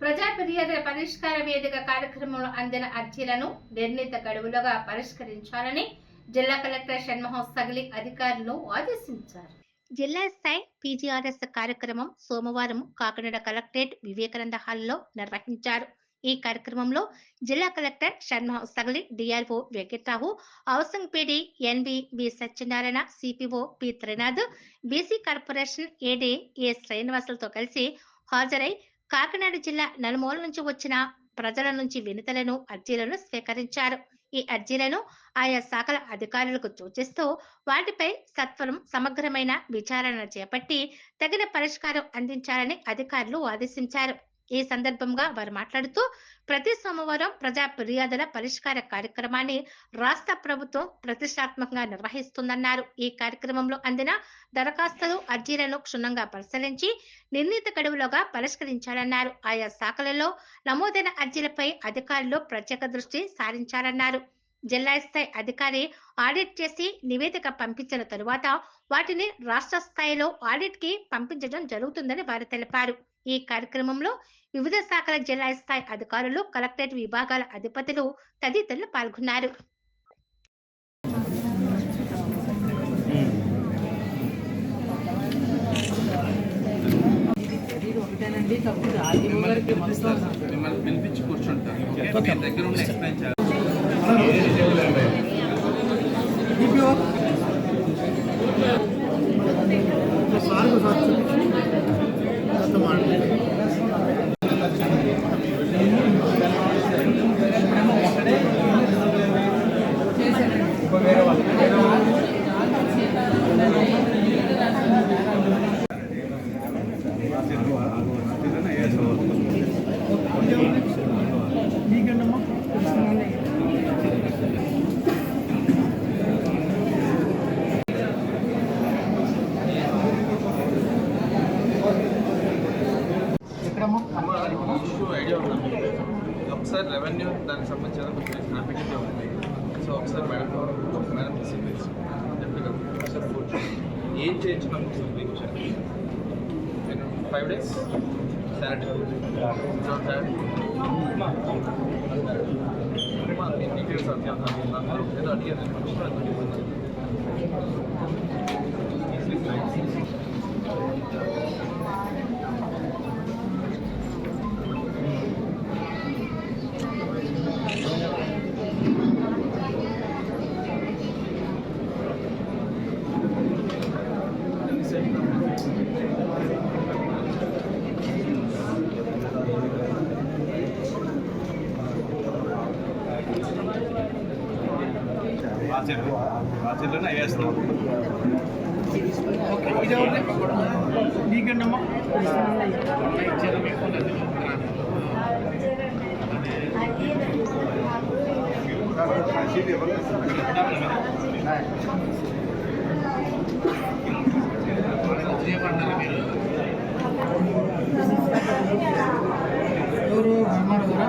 ప్రజా ఫిర్యాదుల పరిష్కార వేదిక కార్యక్రమంలో అందిన అర్జీలను నిర్ణీత గడువులుగా పరిష్కరించాలని జిల్లా కలెక్టర్ షణ్మోహన్ సగలి అధికారులు ఆదేశించారు. జిల్లా స్థాయి పీజీఆర్ఎస్ కార్యక్రమం సోమవారం కాకినాడ కలెక్టరేట్ వివేకానంద హాల్లో నిర్వహించారు. ఈ కార్యక్రమంలో జిల్లా collector Shanmohan Sagili DRO Venkatrao PD NB B Satyanarayana CPO P Trinath BC corporation AD A శ్రీనివాసులతో కలిసి హాజరై కాకినాడ జిల్లా నలుమూల నుంచి వచ్చిన ప్రజల నుంచి వినతులను అర్జీలను స్వీకరించారు. ఈ అర్జీలను ఆయా శాఖల అధికారులకు సూచిస్తూ వాటిపై సత్వరం సమగ్రమైన విచారణ చేపట్టి తగిన పరిష్కారం అందించాలని అధికారులు ఆదేశించారు. ఈ సందర్భంగా వారు మాట్లాడుతూ ప్రతి సోమవారం ప్రజా ఫిర్యాదుల పరిష్కార కార్యక్రమాన్ని రాష్ట్ర ప్రభుత్వం ప్రతిష్టాత్మకంగా నిర్వహిస్తుందన్నారు. ఈ కార్యక్రమంలో అందిన దరఖాస్తులు అర్జీలను క్షుణ్ణంగా పరిశీలించి నిర్ణీత గడువులోగా పరిష్కరించాలన్నారు. ఆయా శాఖలలో నమోదైన అర్జీలపై అధికారులు ప్రత్యేక దృష్టి సారించాలన్నారు. జిల్లా స్థాయి అధికారి ఆడిట్ చేసి నివేదిక పంపించిన తరువాత వాటిని రాష్ట్ర స్థాయిలో ఆడిట్కి పంపించడం జరుగుతుందని వారు తెలిపారు. ఈ కార్యక్రమంలో వివిధ శాఖల జిల్లా స్థాయి అధికారులు కలెక్టరేట్ విభాగాల అధిపతులు తదితరులు పాల్గొన్నారు. పిలిపించి కూర్చుంటారు దగ్గర ఉండి ఎక్స్ప్లెయిన్ చేయాలి மாநிலத்தில் ఇష్యూ ఐడియా ఉంది ఒకసారి రెవెన్యూ దానికి సంబంధించిన కొంచెం హ్యాపీగా ఉంది సో ఒకసారి మేడం మేడం రిసీవ్ డెఫినెట్గా ఒకసారి కూర్చొని ఏం చేయించినాం మీకు నేను ఫైవ్ డేస్ శానిటరీ డీటెయిల్స్ అందరూ ఏదో అడిగారు రాజుల్లోనే వేస్తున్నాం ఓకే ఇది ఎవరిది నీకండమ్మా? ఎవరు? హనుమాన్ గారా